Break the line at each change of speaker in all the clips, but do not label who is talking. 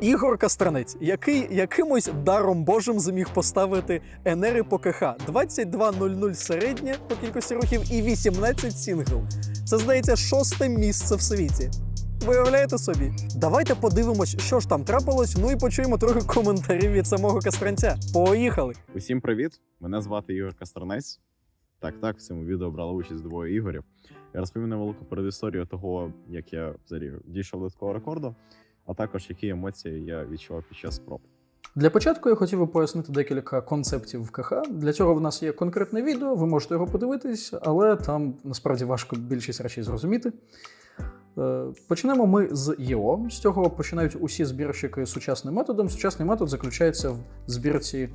Ігор Кастранець, який якимось даром Божим зміг поставити енери по КХ 22.00 середнє по кількості рухів і 18 сінгл. Це здається шосте місце в світі. Виявляєте собі? Давайте подивимось, що ж там трапилось. Ну і почуємо трохи коментарів від самого Кастранця. Поїхали!
Усім привіт! Мене звати Ігор Кастернець. Так, так, в цьому відео брали участь двоє ігорів. Я розповім невелику передісторію того, як я взагалі дійшов до такого рекорду, а також які емоції я відчував під час спроб.
Для початку я хотів би пояснити декілька концептів в КХ. Для цього в нас є конкретне відео, ви можете його подивитись, але там насправді важко більшість речей зрозуміти. Е, Почнемо ми з ЄО. З цього починають усі збірщики сучасним методом. Сучасний метод заключається в збірці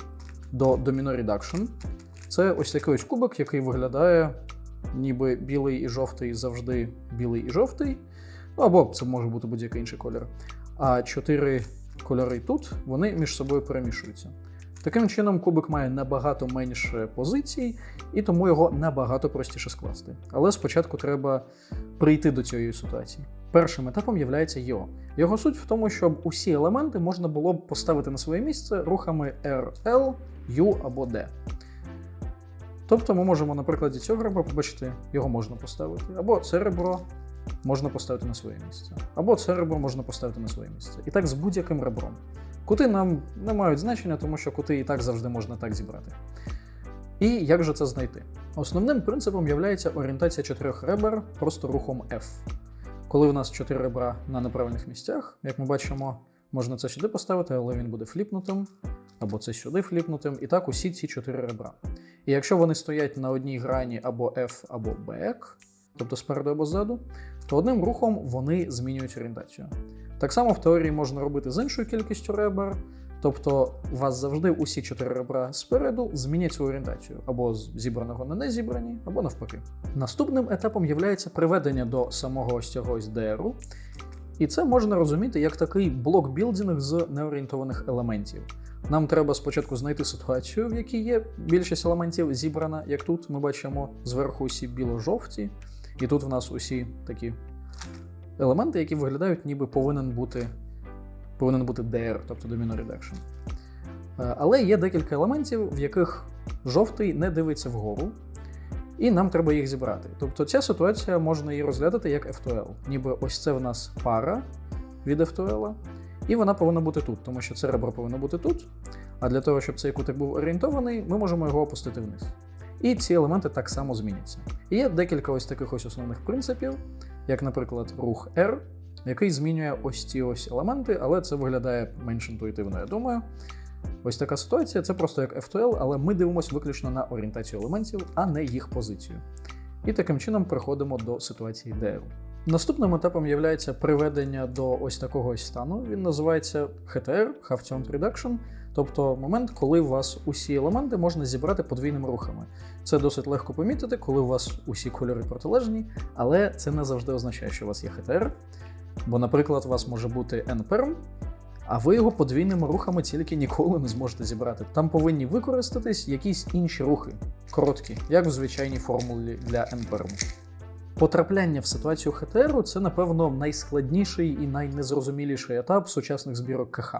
до Domino Reduction. Це ось такий ось кубик, який виглядає ніби білий і жовтий завжди білий і жовтий. Ну або це може бути будь-який інший колір. А чотири кольори тут вони між собою перемішуються. Таким чином, кубик має набагато менше позицій, і тому його набагато простіше скласти. Але спочатку треба прийти до цієї ситуації. Першим етапом є ЄО. Його суть в тому, щоб усі елементи можна було б поставити на своє місце рухами R, L, U або D. Тобто ми можемо на прикладі цього ребра побачити, його можна поставити, або це ребро можна поставити на своє місце, або це ребро можна поставити на своє місце. І так з будь-яким ребром. Кути нам не мають значення, тому що кути і так завжди можна так зібрати. І як же це знайти? Основним принципом є орієнтація чотирьох ребер просто рухом F. Коли в нас чотири ребра на неправильних місцях, як ми бачимо, можна це сюди поставити, але він буде фліпнутим, або це сюди фліпнутим, і так усі ці чотири ребра. І якщо вони стоять на одній грані або F, або back, тобто спереду або ззаду, то одним рухом вони змінюють орієнтацію. Так само в теорії можна робити з іншою кількістю ребер, тобто у вас завжди усі чотири ребра спереду змінять свою орієнтацію або з зібраного на незібрані, або навпаки. Наступним етапом є приведення до самого ось цього DR, і це можна розуміти як такий блок-білдинг з неорієнтованих елементів. Нам треба спочатку знайти ситуацію, в якій є більшість елементів зібрана, як тут ми бачимо зверху усі біло-жовті, і тут в нас усі такі елементи, які виглядають, ніби повинен бути повинен бути DR, тобто Domino Reduction. Е, Але є декілька елементів, в яких жовтий не дивиться вгору, і нам треба їх зібрати. Тобто ця ситуація можна її розглядати як F2L. Ніби ось це в нас пара від F2L, і вона повинна бути тут, тому що це ребро повинно бути тут. А для того, щоб цей кутик був орієнтований, ми можемо його опустити вниз. І ці елементи так само зміняться. І є декілька ось таких ось основних принципів, як, наприклад, рух R, який змінює ось ці ось елементи, але це виглядає менш інтуїтивно, я думаю. Ось така ситуація, це просто як F2L, але ми дивимося виключно на орієнтацію елементів, а не їх позицію. І таким чином переходимо до ситуації DR. Наступним етапом є приведення до ось такого ось стану. Він називається HTR, Half Turned Reduction, тобто момент, коли у вас усі елементи можна зібрати подвійними рухами. Це досить легко помітити, коли у вас усі кольори протилежні, але це не завжди означає, що у вас є HTR. Бо, наприклад, у вас може бути N-perm, а ви його подвійними рухами тільки ніколи не зможете зібрати. Там повинні використатись якісь інші рухи, короткі, як в звичайній формулі для N-perm. Потрапляння в ситуацію ХТР це, напевно, найскладніший і найнезрозуміліший етап сучасних збірок КХ.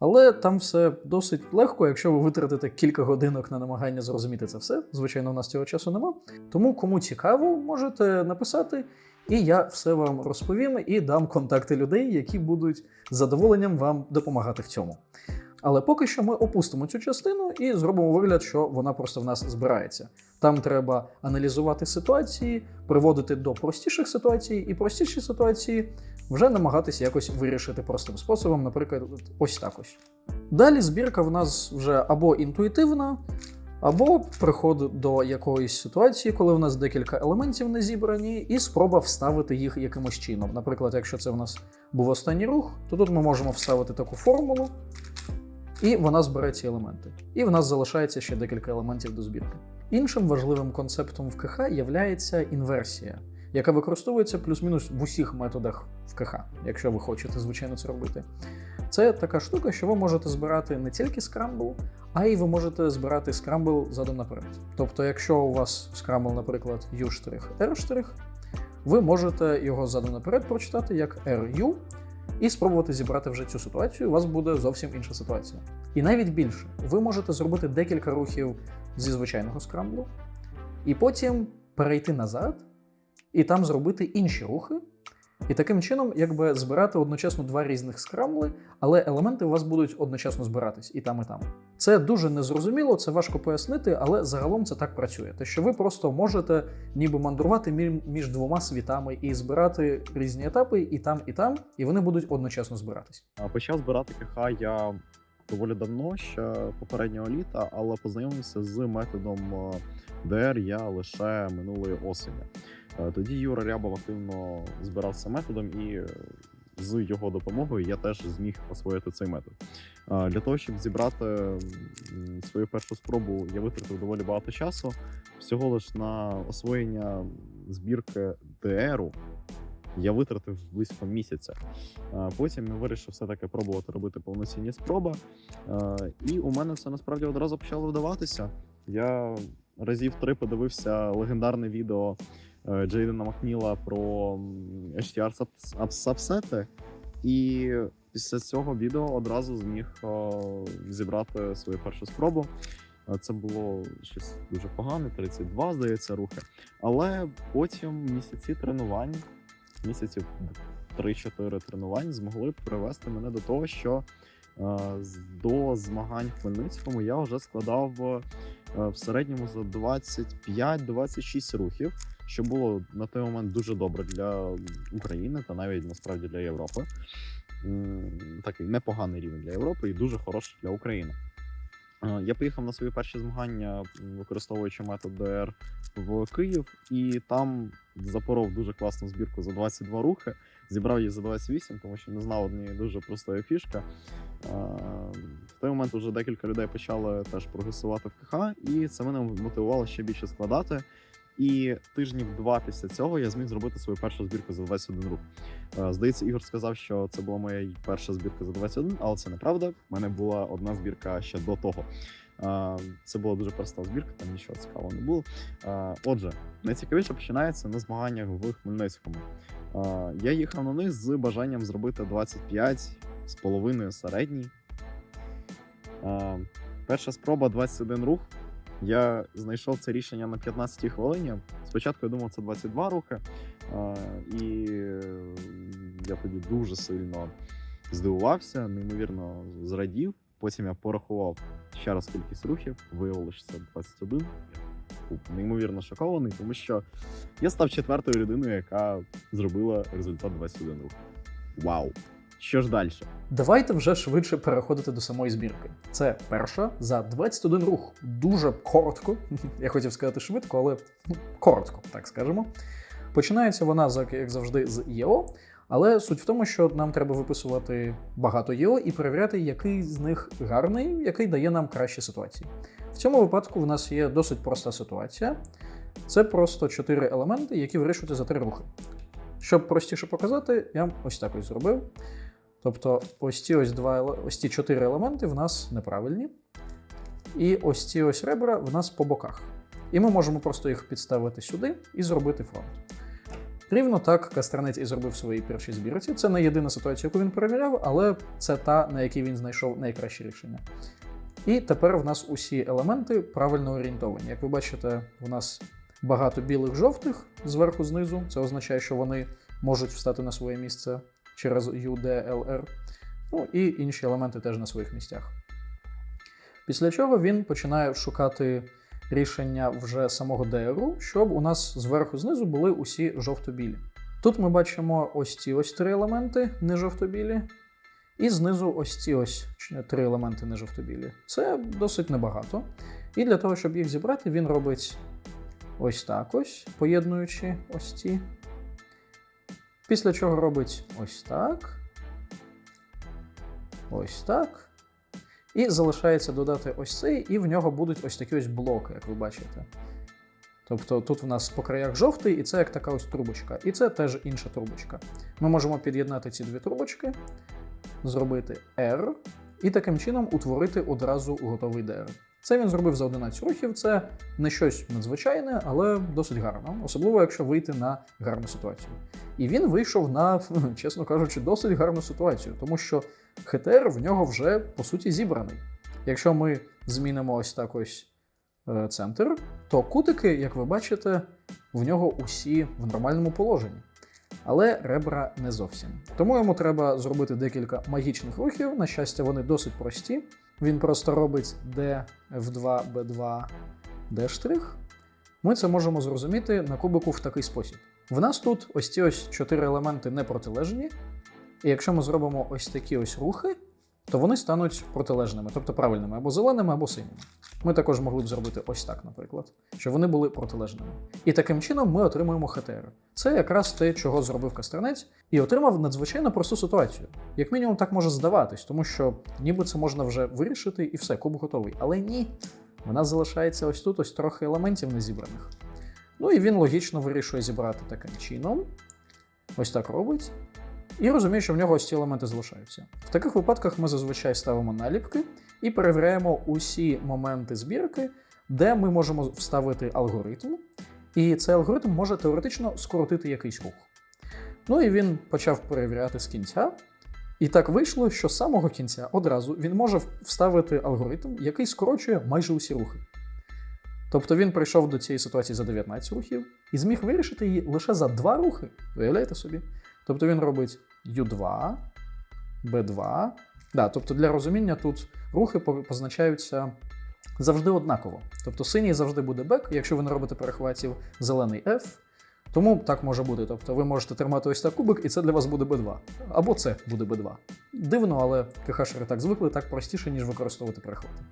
Але там все досить легко, якщо ви витратите кілька годинок на намагання зрозуміти це все. Звичайно, у нас цього часу нема. Тому, кому цікаво, можете написати, і я все вам розповім і дам контакти людей, які будуть з задоволенням вам допомагати в цьому. Але поки що ми опустимо цю частину і зробимо вигляд, що вона просто в нас збирається. Там треба аналізувати ситуації, приводити до простіших ситуацій, і простіші ситуації вже намагатися якось вирішити простим способом, наприклад, ось так ось. Далі збірка в нас вже або інтуїтивна, або приход до якоїсь ситуації, коли в нас декілька елементів не зібрані, і спроба вставити їх якимось чином. Наприклад, якщо це в нас був останній рух, то тут ми можемо вставити таку формулу, і вона збере ці елементи. І в нас залишається ще декілька елементів до збірки. Іншим важливим концептом в КХ є інверсія, яка використовується плюс-мінус в усіх методах в КХ, якщо ви хочете, звичайно, це робити. Це така штука, що ви можете збирати не тільки скрамбл, а й ви можете збирати скрамбл задом наперед. Тобто, якщо у вас скрамбл, наприклад, U', R', ви можете його задом наперед прочитати як RU, і спробувати зібрати вже цю ситуацію, у вас буде зовсім інша ситуація. І навіть більше, ви можете зробити декілька рухів зі звичайного скрамблу, і потім перейти назад і там зробити інші рухи. І таким чином, якби збирати одночасно два різних скрамбли, але елементи у вас будуть одночасно збиратись і там, і там. Це дуже незрозуміло, це важко пояснити, але загалом це так працює. Те, що ви просто можете ніби мандрувати між двома світами і збирати різні етапи і там, і там, і вони будуть одночасно збиратись.
Почав збирати КХ я доволі давно, ще попереднього літа, але познайомився з методом е, DR я лише минулої осені. Е, Тоді Юра Рябов активно збирався методом, і е, з його допомогою я теж зміг освоїти цей метод. Для того, щоб зібрати свою першу спробу, я витратив доволі багато часу. Всього лиш на освоєння збірки DR я витратив близько місяця. Е, Потім я вирішив все-таки пробувати робити повноцінні спроби. Е, І у мене це насправді одразу почало вдаватися. Я разів три подивився легендарне відео е, Джейдена Макніла про саб- сабсети, і після цього відео одразу зміг зібрати свою першу спробу. Це було щось дуже погане, 32, здається, рухи. Але потім місяці тренувань, місяців 3-4 тренувань змогли привести мене до того, що е, до змагань в Хмельницькому я вже складав е, в середньому за 25-26 рухів, що було на той момент дуже добре для України та навіть насправді для Європи. Такий непоганий рівень для Європи і дуже хороший для України. Е, Я поїхав на свої перші змагання, використовуючи метод ДР в Київ, і там запоров дуже класну збірку за 22 рухи. Зібрав її за 28, тому що не знав однієї дуже простої фішки. Е, В той момент вже декілька людей почали теж прогресувати в КХ, і це мене мотивувало ще більше складати. І тижнів два після цього я зміг зробити свою першу збірку за 21 рух. Е, Здається, Ігор сказав, що це була моя перша збірка за 21, але це неправда. У мене була одна збірка ще до того. Е, Це була дуже проста збірка, там нічого цікавого не було. Е, Отже, найцікавіше починається на змаганнях в Хмельницькому. Я їхав на них з бажанням зробити 25 з половиною середній. Перша спроба 21 рух. Я знайшов це рішення на 15 хвилині. Спочатку я думав, це 22 рухи, і я тоді дуже сильно здивувався, неймовірно зрадів. Потім я порахував ще раз кількість рухів, виявилося, що це 21. Я був неймовірно шокований, тому що я став четвертою людиною, яка зробила результат 21 рух. Вау! Що ж далі?
Давайте вже швидше переходити до самої збірки. Це перша за 21 рух. Дуже коротко. Я хотів сказати швидко, але ну, коротко, так скажемо. Починається вона, як завжди, з ЄО, але суть в тому, що нам треба виписувати багато ЄО і перевіряти, який з них гарний, який дає нам кращі ситуації. В цьому випадку в нас є досить проста ситуація. Це просто чотири елементи, які вирішуються за три рухи. Щоб простіше показати, я ось так ось зробив. Тобто, ось ці ось два ось ці чотири елементи в нас неправильні. І ось ці ось ребра в нас по боках. І ми можемо просто їх підставити сюди і зробити фронт. Рівно так Кастернець і зробив в своїй першій збірці. Це не єдина ситуація, яку він перевіряв, але це та, на якій він знайшов найкраще рішення. І тепер в нас усі елементи правильно орієнтовані. Як ви бачите, в нас багато білих жовтих зверху знизу. Це означає, що вони можуть встати на своє місце через UDLR. Ну і інші елементи теж на своїх місцях. Після чого він починає шукати рішення вже самого DR, щоб у нас зверху знизу були усі жовто-білі. Тут ми бачимо ось ці ось три елементи не жовто-білі, і знизу ось ці ось три елементи не жовто-білі. Це досить небагато. І для того, щоб їх зібрати, він робить ось так ось, поєднуючи ось ці. Після чого робить ось так. Ось так. І залишається додати ось цей, і в нього будуть ось такі ось блоки, як ви бачите. Тобто тут в нас по краях жовтий, і це як така ось трубочка. І це теж інша трубочка. Ми можемо під'єднати ці дві трубочки, зробити R, і таким чином утворити одразу готовий DR. Це він зробив за 11 рухів. Це не щось надзвичайне, але досить гарно, особливо якщо вийти на гарну ситуацію. І він вийшов на, чесно кажучи, досить гарну ситуацію, тому що ХТР в нього вже по суті зібраний. Якщо ми змінимо ось так ось е, центр, то кутики, як ви бачите, в нього усі в нормальному положенні. Але ребра не зовсім. Тому йому треба зробити декілька магічних рухів. На щастя, вони досить прості. Він просто робить D, F2, B2, D'. Ми це можемо зрозуміти на кубику в такий спосіб. В нас тут ось ці ось чотири елементи не протилежні, і якщо ми зробимо ось такі ось рухи, то вони стануть протилежними, тобто правильними або зеленими, або синіми. Ми також могли б зробити ось так, наприклад, щоб вони були протилежними. І таким чином ми отримуємо ХТР. Це якраз те, чого зробив Кастернець, і отримав надзвичайно просту ситуацію. Як мінімум, так може здаватись, тому що ніби це можна вже вирішити і все, куб готовий. Але ні, в нас залишається ось тут ось трохи елементів незібраних. Ну і він логічно вирішує зібрати таким чином. Ось так робить. І розуміє, що в нього ось елементи залишаються. В таких випадках ми зазвичай ставимо наліпки і перевіряємо усі моменти збірки, де ми можемо вставити алгоритм. І цей алгоритм може теоретично скоротити якийсь рух. Ну і він почав перевіряти з кінця. І так вийшло, що з самого кінця одразу він може вставити алгоритм, який скорочує майже усі рухи. Тобто він прийшов до цієї ситуації за 19 рухів і зміг вирішити її лише за 2 рухи. Уявляєте собі? Тобто він робить U2, B2. Да, тобто для розуміння тут рухи позначаються завжди однаково. Тобто синій завжди буде бек, якщо ви не робите перехватів, зелений F. Тому так може бути. Тобто ви можете тримати ось так кубик, і це для вас буде B2. Або це буде B2. Дивно, але КХшери так звикли, так простіше, ніж використовувати перехвати.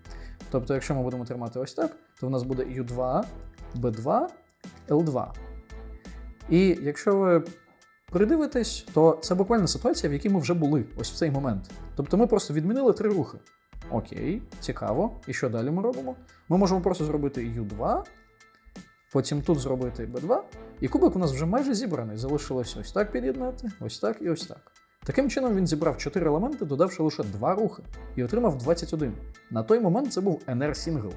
Тобто, якщо ми будемо тримати ось так, то в нас буде U2, B2, L2. І якщо ви придивитесь, то це буквально ситуація, в якій ми вже були ось в цей момент. Тобто ми просто відмінили три рухи. Окей, цікаво. І що далі ми робимо? Ми можемо просто зробити U2, потім тут зробити B2, і кубик у нас вже майже зібраний. Залишилось ось так під'єднати, ось так і ось так. Таким чином він зібрав 4 елементи, додавши лише 2 рухи, і отримав 21. На той момент це був NR Single.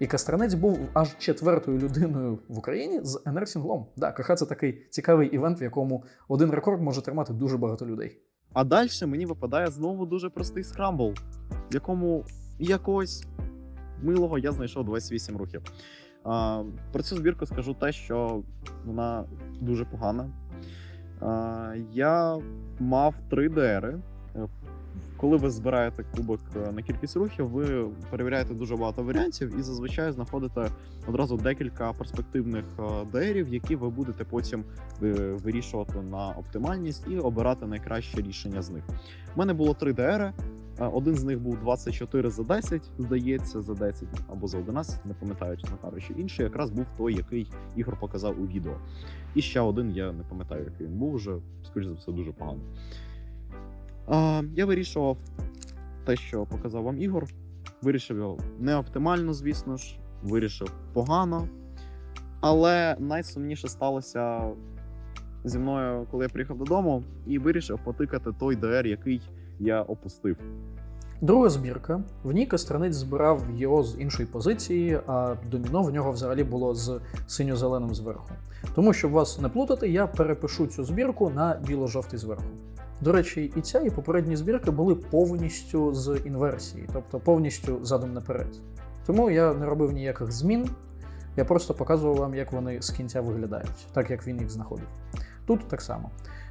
І Кастранець був аж четвертою людиною в Україні з NR Сінглом. Да, КХ це такий цікавий івент, в якому один рекорд може тримати дуже багато людей.
А далі мені випадає знову дуже простий скрамбл, в якому якогось милого я знайшов 28 рухів. А, про цю збірку скажу те, що вона дуже погана. А, я мав 3 ДРи. Коли ви збираєте кубок е, на кількість рухів, ви перевіряєте дуже багато варіантів і зазвичай знаходите одразу декілька перспективних е, ДРів, які ви будете потім е, вирішувати на оптимальність і обирати найкраще рішення з них. У мене було три ДР. Один з них був 24 за 10, здається, за 10 або за 11, не пам'ятаю, чесно кажучи. Інший якраз був той, який Ігор показав у відео. І ще один, я не пам'ятаю, який він був вже, скоріш за все, дуже поганий. А, я вирішував те, що показав вам Ігор. Вирішив його не оптимально, звісно ж, вирішив погано. Але найсумніше сталося зі мною, коли я приїхав додому, і вирішив потикати той ДР, який я опустив.
Друга збірка. В ній Кастранець збирав його з іншої позиції, а доміно в нього взагалі було з синьо-зеленим зверху. Тому, щоб вас не плутати, я перепишу цю збірку на біло-жовтий зверху. До речі, і ця, і попередні збірки були повністю з інверсії, тобто повністю задом наперед. Тому я не робив ніяких змін, я просто показував вам, як вони з кінця виглядають, так як він їх знаходив. Тут так само.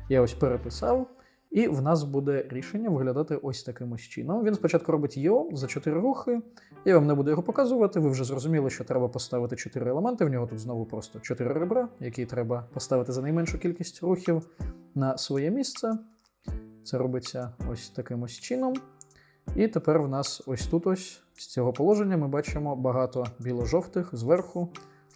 Я ось переписав, і в нас буде рішення виглядати ось таким ось чином. Він спочатку робить йо за 4 рухи. Я вам не буду його показувати. Ви вже зрозуміли, що треба поставити 4 елементи. В нього тут знову просто 4 ребра, які треба поставити за найменшу кількість рухів на своє місце. Це робиться ось таким ось чином. І тепер в нас ось тут ось з цього положення ми бачимо багато біло-жовтих зверху,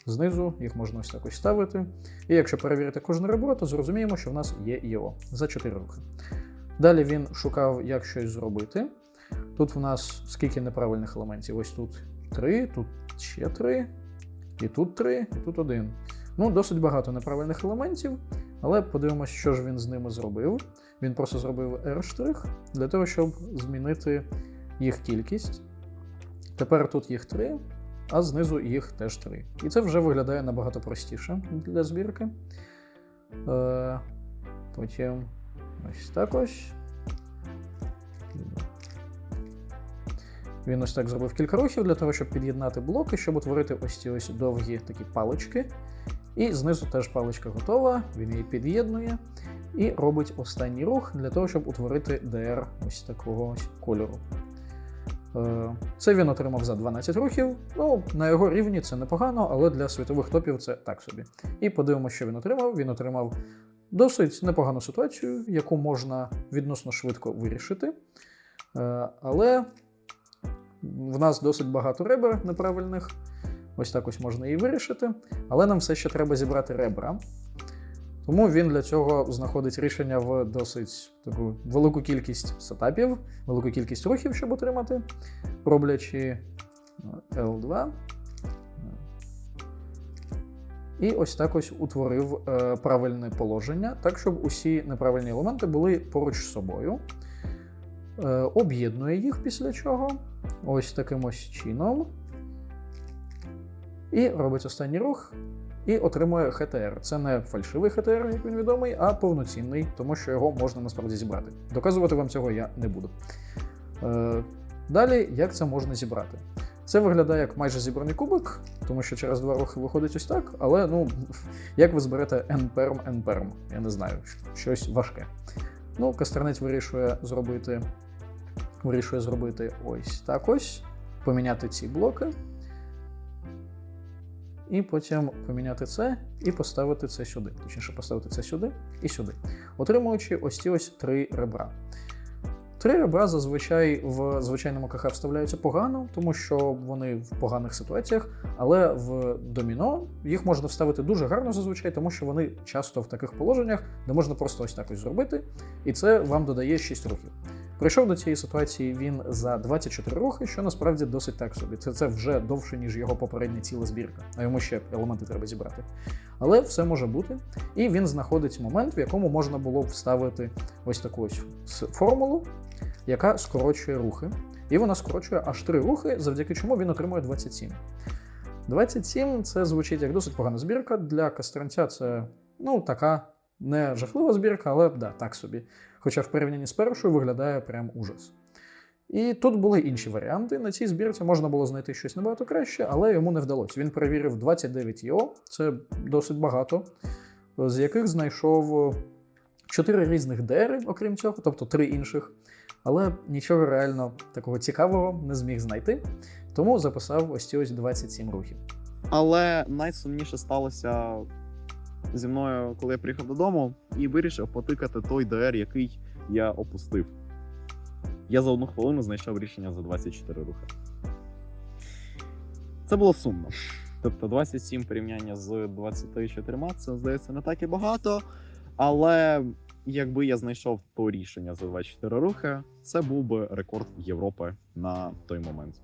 знизу, їх можна ось так ось ставити. І якщо перевірити кожне ребро, то зрозуміємо, що в нас є ІО за 4 рухи. Далі він шукав, як щось зробити. Тут в нас скільки неправильних елементів? Ось тут 3, тут ще 3, і тут 3, і тут 1. Ну, досить багато неправильних елементів, але подивимося, що ж він з ними зробив. Він просто зробив R' для того, щоб змінити їх кількість. Тепер тут їх три, а знизу їх теж три. І це вже виглядає набагато простіше для збірки. Е, потім ось так ось. Він ось так зробив кілька рухів для того, щоб під'єднати блоки, щоб утворити ось ці ось довгі такі палички. І знизу теж паличка готова, він її під'єднує і робить останній рух для того, щоб утворити DR ось такого ось кольору. Е, Це він отримав за 12 рухів. Ну, на його рівні це непогано, але для світових топів це так собі. І подивимося, що він отримав. Він отримав досить непогану ситуацію, яку можна відносно швидко вирішити. Е, Але в нас досить багато ребер неправильних. Ось так ось можна її вирішити. Але нам все ще треба зібрати ребра. Тому він для цього знаходить рішення в досить таку велику кількість сетапів, велику кількість рухів, щоб отримати, роблячи е, L2. І ось так ось утворив е, правильне положення, так, щоб усі неправильні елементи були поруч з собою. Е, об'єднує їх після чого. Ось таким ось чином. І робить останній рух, і отримує HTR. Це не фальшивий HTR, як він відомий, а повноцінний, тому що його можна насправді зібрати. Доказувати вам цього я не буду. Е, далі, як це можна зібрати? Це виглядає як майже зібраний кубик, тому що через два рухи виходить ось так, але ну, як ви зберете n-перм n-перм? Я не знаю, щось важке. Ну, Кастернець вирішує зробити, вирішує зробити ось так ось, поміняти ці блоки. І потім поміняти це і поставити це сюди. Точніше, поставити це сюди і сюди. Отримуючи ось ці ось три ребра. Три ребра зазвичай в звичайному КХ вставляються погано, тому що вони в поганих ситуаціях, але в доміно їх можна вставити дуже гарно зазвичай, тому що вони часто в таких положеннях, де можна просто ось так ось зробити, і це вам додає 6 рухів. Прийшов до цієї ситуації він за 24 рухи, що насправді досить так собі. Це, це вже довше, ніж його попередня ціла збірка, а йому ще елементи треба зібрати. Але все може бути. І він знаходить момент, в якому можна було б вставити ось таку ось формулу, яка скорочує рухи. І вона скорочує аж 3 рухи, завдяки чому він отримує 27. 27 це звучить як досить погана збірка. Для кастранця це ну, така не жахлива збірка, але да, так собі. Хоча в порівнянні з першою виглядає прям ужас. І тут були інші варіанти. На цій збірці можна було знайти щось набагато краще, але йому не вдалося. Він перевірив 29 ЄО, це досить багато, з яких знайшов 4 різних ДРи, окрім цього, тобто 3 інших. Але нічого реально такого цікавого не зміг знайти, тому записав ось ці ось 27 рухів.
Але найсумніше сталося зі мною, коли я приїхав додому і вирішив потикати той ДР, який я опустив. Я за одну хвилину знайшов рішення за 24 рухи. Це було сумно. Тобто 27 порівняння з 24 це здається не так і багато. Але якби я знайшов то рішення за 24 рухи, це був би рекорд Європи на той момент.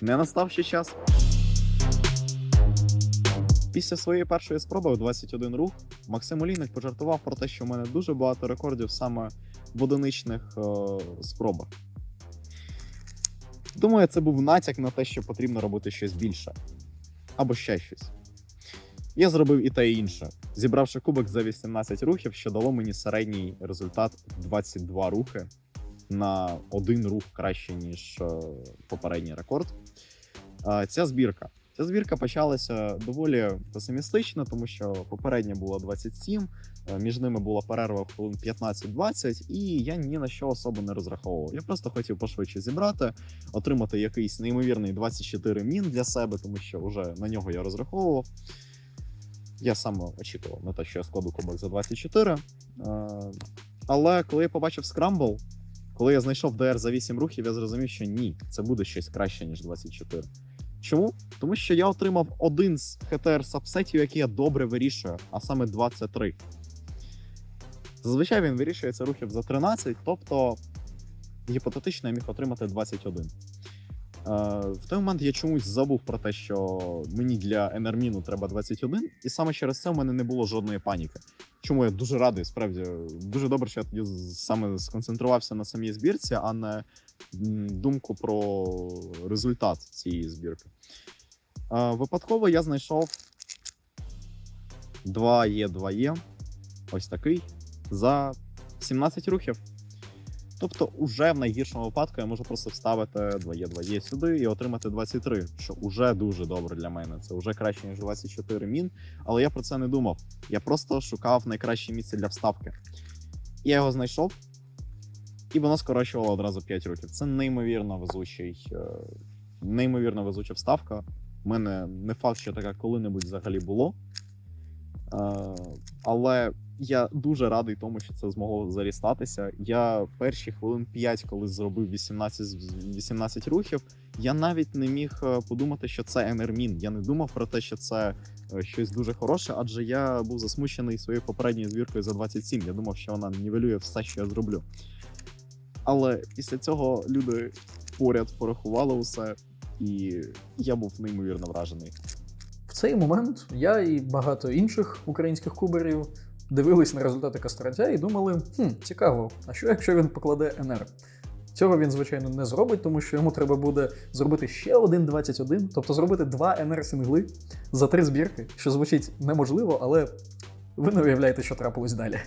Не настав ще час. Після своєї першої спроби в 21 рух Максим Олійник пожартував про те, що в мене дуже багато рекордів саме в одиничних е, спробах. Думаю, це був натяк на те, що потрібно робити щось більше. Або ще щось. Я зробив і те і інше, зібравши кубик за 18 рухів, що дало мені середній результат 22 рухи на один рух краще, ніж е, попередній рекорд. Е, Ця збірка. Ця збірка почалася доволі песимістично, тому що попередня була 27, е, між ними була перерва хвилин 15-20, і я ні на що особо не розраховував. Я просто хотів пошвидше зібрати, отримати якийсь неймовірний 24 мін для себе, тому що вже на нього я розраховував. Я саме очікував на те, що я складу кубок за 24. Е, Але коли я побачив скрамбл, коли я знайшов ДР за 8 рухів, я зрозумів, що ні, це буде щось краще, ніж 24. Чому? Тому що я отримав один з ХТР сабсетів, який я добре вирішую, а саме 23. Зазвичай він вирішується рухів за 13, тобто гіпотетично я міг отримати 21. Е, в той момент я чомусь забув про те, що мені для енерміну треба 21, і саме через це в мене не було жодної паніки. Чому я дуже радий, справді дуже добре, що я тоді саме сконцентрувався на самій збірці, а не думку про результат цієї збірки. Випадково я знайшов 2Е, 2Е, ось такий, за 17 рухів. Тобто, уже в найгіршому випадку я можу просто вставити 2Е, 2Е сюди і отримати 23, що уже дуже добре для мене. Це вже краще, ніж 24 мін. Але я про це не думав. Я просто шукав найкраще місце для вставки. Я його знайшов, і воно скорочувало одразу 5 років. Це неймовірно везучий, е, неймовірно везуча вставка. У мене не факт, що таке коли-небудь взагалі було. Е, але я дуже радий тому, що це змогло взагалі статися. Я перші хвилин 5, коли зробив 18, 18 рухів, я навіть не міг е, подумати, що це енермін. Я не думав про те, що це щось дуже хороше, адже я був засмучений своєю попередньою збіркою за 27. Я думав, що вона нівелює все, що я зроблю. Але після цього люди поряд порахували усе, і я був неймовірно вражений.
В цей момент я і багато інших українських куберів дивились на результати Кастратя і думали: хм, цікаво, а що якщо він покладе НР? Цього він, звичайно, не зробить, тому що йому треба буде зробити ще один 21, тобто зробити два НР-сингли за три збірки, що звучить неможливо, але ви не уявляєте, що трапилось далі.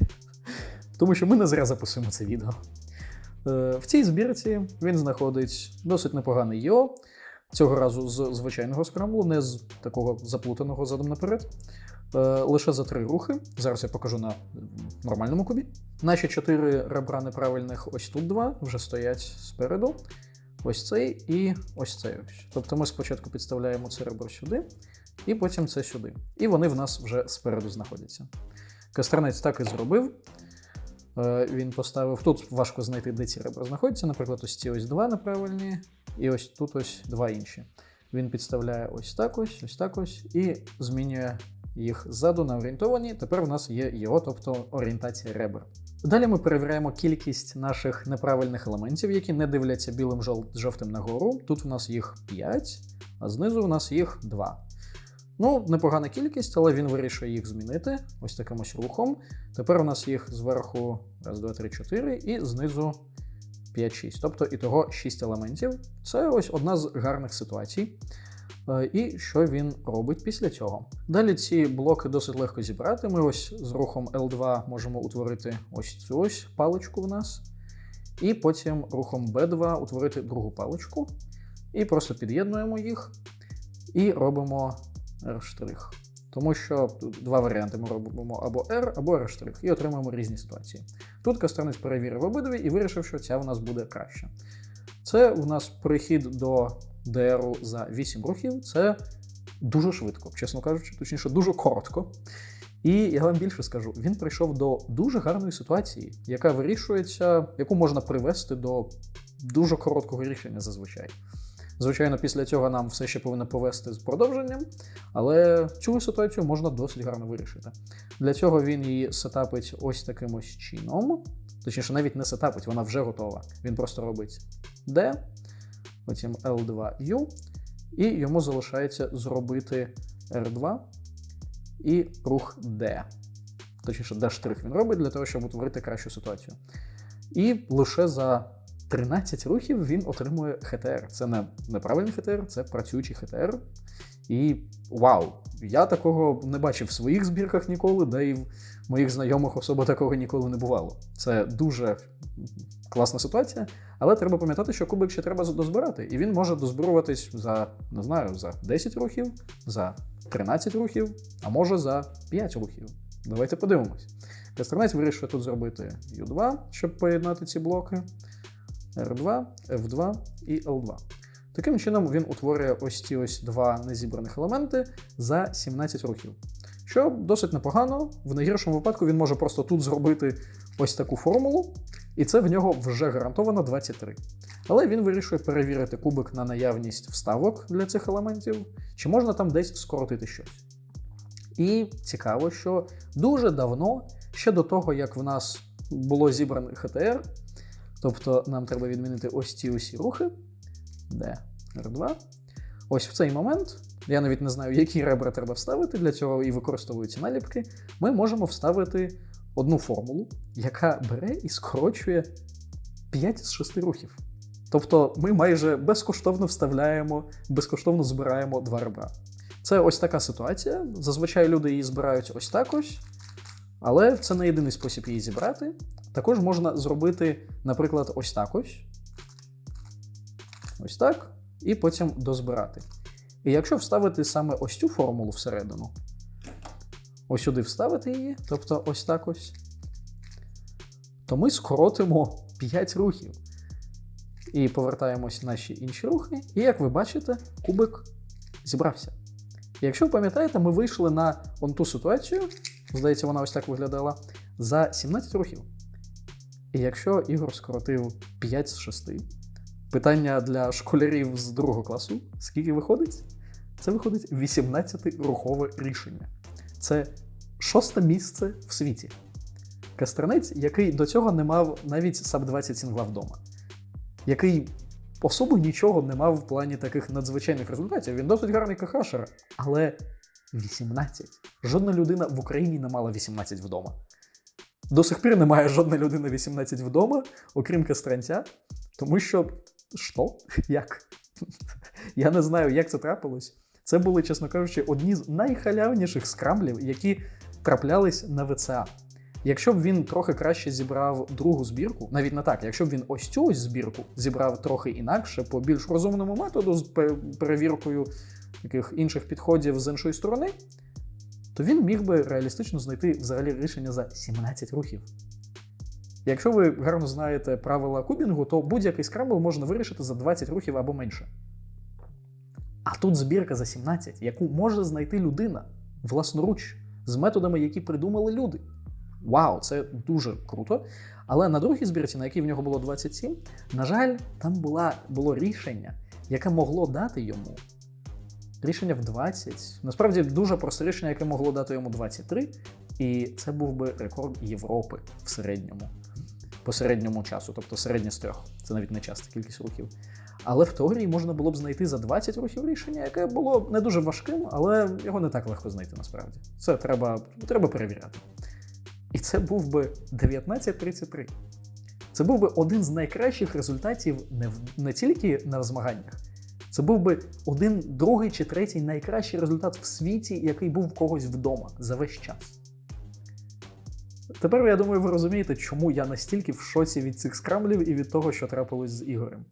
Тому що ми не зря записуємо це відео. Е, В цій збірці він знаходить досить непоганий йо, цього разу з звичайного скрамблу, не з такого заплутаного задом наперед. Е, Лише за три рухи. Зараз я покажу на нормальному кубі. Наші чотири ребра неправильних, ось тут два, вже стоять спереду. Ось цей і ось цей. Тобто ми спочатку підставляємо це ребро сюди, і потім це сюди. І вони в нас вже спереду знаходяться. Кастранець так і зробив. Е, Він поставив. Тут важко знайти, де ці ребра знаходяться. Наприклад, ось ці ось два неправильні, і ось тут ось два інші. Він підставляє ось так ось, ось так ось, і змінює їх ззаду на орієнтовані. Тепер в нас є його, тобто орієнтація ребер. Далі ми перевіряємо кількість наших неправильних елементів, які не дивляться білим жовтим нагору. Тут у нас їх 5, а знизу у нас їх 2. Ну, непогана кількість, але він вирішує їх змінити ось таким ось рухом. Тепер у нас їх зверху 1, 2, 3, 4 і знизу 5, 6. Тобто і того 6 елементів. Це ось одна з гарних ситуацій. Е, І що він робить після цього? Далі ці блоки досить легко зібрати. Ми ось з рухом L2 можемо утворити ось цю ось паличку в нас. І потім рухом B2 утворити другу паличку. І просто під'єднуємо їх і робимо R'. Тому що два варіанти ми робимо або R, або R', і отримуємо різні ситуації. Тут кастранець перевірив обидві і вирішив, що ця у нас буде краще. Це у нас перехід до DR за 8 рухів. Це дуже швидко, чесно кажучи, точніше, дуже коротко. І я вам більше скажу: він прийшов до дуже гарної ситуації, яка вирішується, яку можна привести до дуже короткого рішення зазвичай. Звичайно, після цього нам все ще повинно повести з продовженням, але цю ситуацію можна досить гарно вирішити. Для цього він її сетапить ось таким ось чином. Точніше, навіть не сетапить, вона вже готова. Він просто робить D, потім L2U, і йому залишається зробити R2 і рух D. Точніше, D' він робить для того, щоб утворити кращу ситуацію. І лише за 13 рухів він отримує ХТР. Це не неправильний ХТР, це працюючий ХТР. І вау! Я такого не бачив в своїх збірках ніколи, де і в моїх знайомих особо такого ніколи не бувало. Це дуже класна ситуація, але треба пам'ятати, що кубик ще треба дозбирати, і він може дозбируватись за, не знаю, за 10 рухів, за 13 рухів, а може за 5 рухів. Давайте подивимось. Кастранець вирішує тут зробити U2, щоб поєднати ці блоки. R2, F2 і L2. Таким чином він утворює ось ці ось два незібраних елементи за 17 рухів. Що досить непогано. В найгіршому випадку він може просто тут зробити ось таку формулу, і це в нього вже гарантовано 23. Але він вирішує перевірити кубик на наявність вставок для цих елементів, чи можна там десь скоротити щось. І цікаво, що дуже давно, ще до того, як в нас було зібрано ХТР, тобто нам треба відмінити ось ці усі рухи, де R2. Ось в цей момент, я навіть не знаю, які ребра треба вставити, для цього і використовуються наліпки. Ми можемо вставити одну формулу, яка бере і скорочує 5 з 6 рухів. Тобто ми майже безкоштовно вставляємо, безкоштовно збираємо два ребра. Це ось така ситуація. Зазвичай люди її збирають ось так ось, але це не єдиний спосіб її зібрати. Також можна зробити, наприклад, ось так ось. Ось так, і потім дозбирати. І якщо вставити саме ось цю формулу всередину, ось сюди вставити її, тобто ось так ось, то ми скоротимо 5 рухів. І повертаємось наші інші рухи. І як ви бачите, кубик зібрався. І якщо ви пам'ятаєте, ми вийшли на он ту ситуацію, здається, вона ось так виглядала, за 17 рухів. І якщо Ігор скоротив 5 з 6, питання для школярів з другого класу: скільки виходить? Це виходить 18-рухове рішення. Це шосте місце в світі. Кастренець, який до цього не мав навіть саб 20 сінгла вдома, який особо нічого не мав в плані таких надзвичайних результатів. Він досить гарний кахашер, але 18. Жодна людина в Україні не мала 18 вдома. До сих пір немає жодна людина 18 вдома, окрім кастранця, тому що. Що? Як? Я не знаю, як це трапилось. Це були, чесно кажучи, одні з найхалявніших скрамблів, які траплялись на ВЦА. Якщо б він трохи краще зібрав другу збірку, навіть не так, якщо б він ось цю ось збірку зібрав трохи інакше, по більш розумному методу, з перевіркою яких інших підходів з іншої сторони, то він міг би реалістично знайти взагалі рішення за 17 рухів. Якщо ви гарно знаєте правила кубінгу, то будь-який скрамбл можна вирішити за 20 рухів або менше. А тут збірка за 17, яку може знайти людина власноруч з методами, які придумали люди. Вау, це дуже круто. Але на другій збірці, на якій в нього було 27, на жаль, там була, було рішення, яке могло дати йому рішення в 20. Насправді дуже просте рішення, яке могло дати йому 23. І це був би рекорд Європи в середньому, по середньому часу, тобто середнє з трьох. Це навіть не часто кількість рухів. Але в теорії можна було б знайти за 20 рухів рішення, яке було не дуже важким, але його не так легко знайти насправді. Це треба, треба перевіряти. І це був би 19.33. Це був би один з найкращих результатів не, в, не тільки на змаганнях. Це був би один, другий чи третій найкращий результат в світі, який був в когось вдома за весь час. Тепер я думаю, ви розумієте, чому я настільки в шоці від цих скрамблів і від того, що трапилось з Ігорем.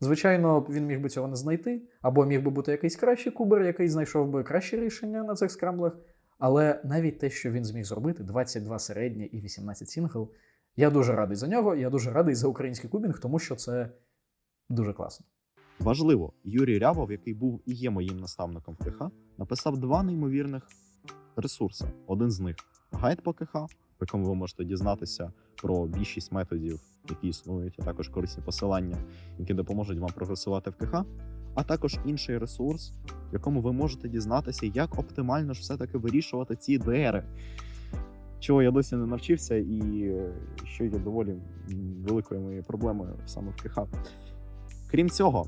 Звичайно, він міг би цього не знайти, або міг би бути якийсь кращий кубер, який знайшов би краще рішення на цих скрамблах. Але навіть те, що він зміг зробити, 22 середнє і 18 сінгл, я дуже радий за нього. Я дуже радий за український кубінг, тому що це дуже класно.
Важливо, Юрій Рябов, який був і є моїм наставником в КХ, написав два неймовірних ресурси. Один з них гайд по КХ, в якому ви можете дізнатися про більшість методів, які існують, а також корисні посилання, які допоможуть вам прогресувати в КХ. А також інший ресурс, в якому ви можете дізнатися, як оптимально ж все-таки вирішувати ці ДРи. Чого я досі не навчився, і е, що є доволі великою моєю проблемою саме в КХ. Крім цього,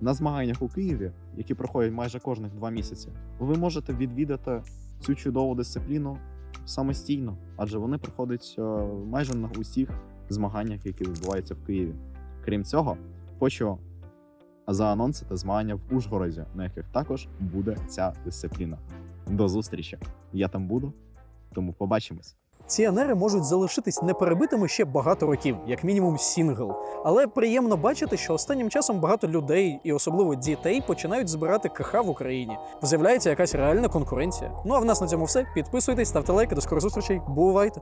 на змаганнях у Києві, які проходять майже кожних два місяці, ви можете відвідати цю чудову дисципліну самостійно, адже вони проходять е, майже на усіх змаганнях, які відбуваються в Києві. Крім цього, хочу заанонсити змагання в Ужгороді, на яких також буде ця дисципліна. До зустрічі! Я там буду, тому побачимось.
Ці анери можуть залишитись неперебитими ще багато років, як мінімум сінгл. Але приємно бачити, що останнім часом багато людей, і особливо дітей, починають збирати КХ в Україні. З'являється якась реальна конкуренція. Ну а в нас на цьому все. Підписуйтесь, ставте лайки, до скорих зустрічей. Бувайте!